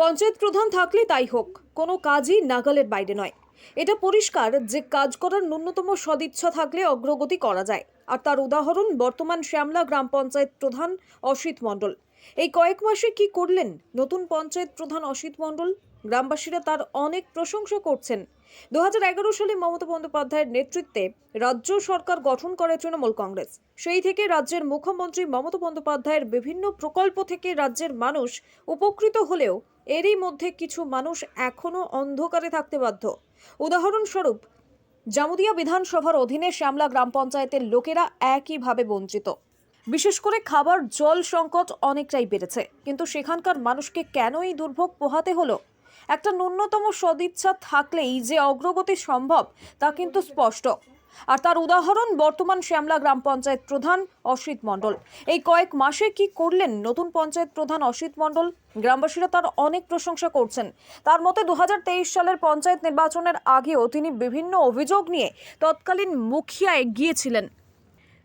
পঞ্চায়েত প্রধান থাকলে তাই হোক, কোনো কাজই নাগালের বাইরে নয়। এটা পরিষ্কার যে কাজ করার ন্যূনতম সদিচ্ছা থাকলে অগ্রগতি করা যায়। আর তার উদাহরণ বর্তমান শ্যামলা গ্রাম পঞ্চায়েত প্রধান অসিত মণ্ডল। এই কয়েক মাসে কি করলেন নতুন পঞ্চায়েত প্রধান অসিত মণ্ডল? গ্রামবাসীরা তার অনেক প্রশংসা করছেন। দু হাজার এগারো সালে মমতা বন্দ্যোপাধ্যায়ের নেতৃত্বে রাজ্য সরকার গঠন করে তৃণমূল কংগ্রেস। সেই থেকে রাজ্যের মুখ্যমন্ত্রী মমতা বন্দ্যোপাধ্যায়ের বিভিন্ন প্রকল্প থেকে রাজ্যের মানুষ উপকৃত হলেও এরই মধ্যে কিছু মানুষ এখনও অন্ধকারে থাকতে বাধ্য। উদাহরণস্বরূপ, জামুদিয়া বিধানসভার অধীনে শ্যামলা গ্রাম পঞ্চায়েতের লোকেরা একইভাবে বঞ্চিত। বিশেষ করে খাবার, জল সংকট অনেকটাই বেড়েছে। কিন্তু সেখানকার মানুষকে কেন এই দুর্ভোগ পোহাতে হলো? একটা ন্যূনতম সদিচ্ছা থাকলেই যে অগ্রগতি সম্ভব, তা কিন্তু স্পষ্ট। আর তার উদাহরণ বর্তমান শ্যামলা গ্রাম পঞ্চায়েত প্রধান অসিত মণ্ডল। এই কয়েক মাসে কি করলেন নতুন পঞ্চায়েত প্রধান অসিত মণ্ডল? গ্রামবাসীরা তার অনেক প্রশংসা করছেন। তার মতে দু হাজার তেইশ সালের পঞ্চায়েত নির্বাচনের আগেও তিনি বিভিন্ন অভিযোগ নিয়ে তৎকালীন মুখিয়ায় গিয়েছিলেন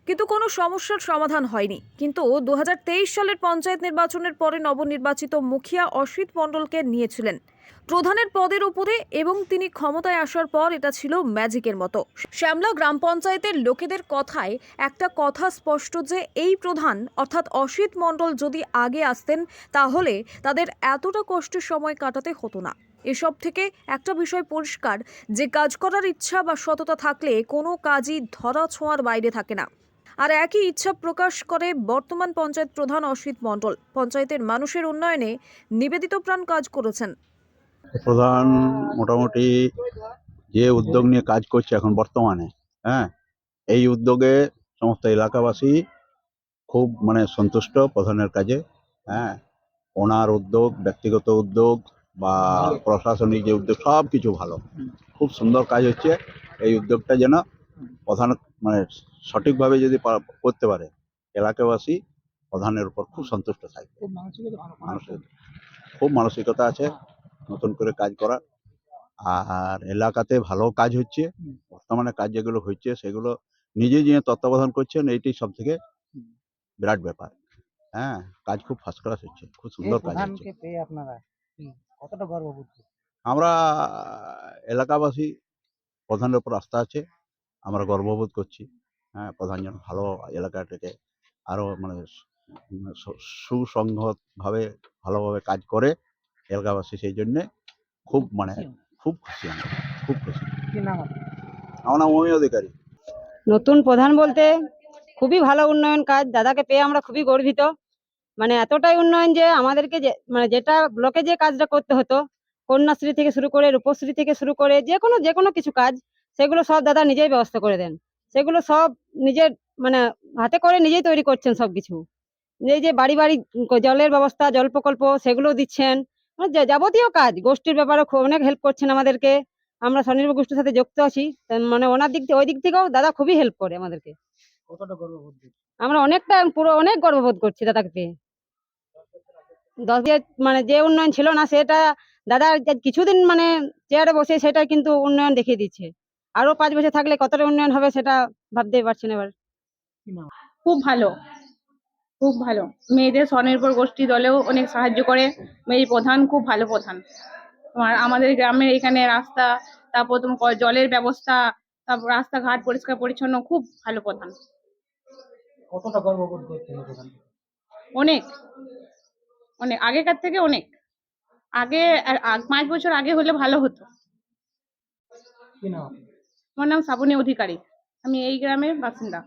কিন্তু কোনো সমস্যার সমাধান হয়নি। কিন্তু দু হাজার তেইশ সালের পঞ্চায়েত নির্বাচনের পরে নবনির্বাচিত মুখিয়া অসিত মণ্ডলকে নিয়েছিলেন। প্রধানের পদের উপরে এবং তিনি ক্ষমতায় আসার পর এটা ছিল ম্যাজিকের মতো। শ্যামলা গ্রাম পঞ্চায়েতের লোকেদের কথায় একটা কথা স্পষ্ট যে এই প্রধান, অর্থাৎ অসিত মণ্ডল যদি আগে আসতেন, তাহলে তাদের এতটা কষ্টের সময় কাটাতে হতো না। এসব থেকে একটা বিষয় পরিষ্কার, যে কাজ করার ইচ্ছা বা সততা থাকলে কোনো কাজই ধরা ছোঁয়ার বাইরে থাকে না। আর একই ইচ্ছা প্রকাশ করে বর্তমান পঞ্চায়েত প্রধান অসিত মণ্ডল। পঞ্চায়েতের মানুষের উন্নয়নে নিবেদিত প্রাণ কাজ করেছেন। প্রধান মোটামুটি যে উদ্যোগ নিয়ে কাজ করছে এখন বর্তমানে হ্যাঁ এই উদ্যোগে সমস্ত এলাকাবাসী খুব মানে সন্তুষ্ট প্রধানের কাজে হ্যাঁ ওনার উদ্যোগ, ব্যক্তিগত উদ্যোগ বা প্রশাসনিক যে উদ্যোগ সব কিছু ভালো। খুব সুন্দর কাজ হচ্ছে, এই উদ্যোগটা যেন প্রধান মানে সঠিকভাবে যদি করতে পারে এলাকাবাসী প্রধানের উপর খুব সন্তুষ্ট থাকবে। খুব মানসিকতা মানুষের খুব মানসিকতা আছে নতুন করে কাজ করা। আর এলাকাতে ভালো কাজ হচ্ছে বর্তমানে কাজ যেগুলো হচ্ছে সেগুলো নিজে যিনি তত্ত্বাবধান করছেন এইটি সব থেকে বিরাট ব্যাপার। হ্যাঁ কাজ খুব ফার্স্ট ক্লাস হচ্ছে খুব সুন্দর কাজ হচ্ছে। আপনারা কতটা গর্ববোধ? আমরা এলাকাবাসী প্রধানের উপর আস্থা আছে আমরা গর্ববোধ করছি। হ্যাঁ প্রধানজন ভালো এলাকাটাকে আরও মানে সু- সুসংহতভাবে ভালোভাবে কাজ করে এলাকাবাসী সেই জন্যে খুব মানে খুব খুশি আমরা খুব খুশি। আমার নাম মমি অধিকারী। নতুন প্রধান বলতে খুবই ভালো উন্নয়ন কাজ দাদাকে পেয়ে আমরা খুবই গর্বিত। মানে এতটাই উন্নয়ন যে আমাদেরকে যে মানে যেটা ব্লকে যে কাজটা করতে হতো কন্যাশ্রী থেকে শুরু করে রূপশ্রী থেকে শুরু করে যে কোনো যে কোনো কিছু কাজ সেগুলো সব দাদা নিজেই ব্যবস্থা করে দেন। সেগুলো সব নিজের মানে হাতে করে নিজেই তৈরি করছেন সব কিছু এই যে বাড়ি বাড়ি জলের ব্যবস্থা জল প্রকল্প সেগুলো দিচ্ছেন। মানে যাবতীয় কাজ গোষ্ঠীর ব্যাপারে খুব অনেক হেল্প করছেন আমাদেরকে। আমরা স্বনির্ভর গোষ্ঠীর সাথে যুক্ত আছি। মানে ওনার দিক থেকে ওই দিক থেকেও দাদা খুবই হেল্প করে আমাদেরকে? আমরা অনেকটা পুরো অনেক গর্ববোধ করছি দাদাকে। দশ মানে যে উন্নয়ন ছিল না সেটা দাদা কিছুদিন মানে চেয়ারে বসে সেটা কিন্তু উন্নয়ন দেখিয়ে দিচ্ছে। আরও পাঁচ বছর থাকলে কতটা উন্নয়ন হবে সেটা ভাবতেই পারছেন এবার। খুব ভালো। খুব ভালো। মেয়েদের স্বনির্ভর গোষ্ঠী দলেও অনেক সাহায্য করে। মেয়ে প্রধান খুব ভালো প্রধান। তোমার আমাদের গ্রামের এখানে রাস্তা তারপর তোমার ক- জলের ব্যবস্থা তারপর রাস্তাঘাট পরিষ্কার পরিচ্ছন্ন খুব ভালো প্রধান। কতটা গর্ববোধ করছেন অনেক। অনেক। আগেকার থেকে অনেক। আগে আর পাঁচ বছর আগে হলে ভালো হতো? আমার নাম শ্রাবণী অধিকারী। আমি এই গ্রামের বাসিন্দা।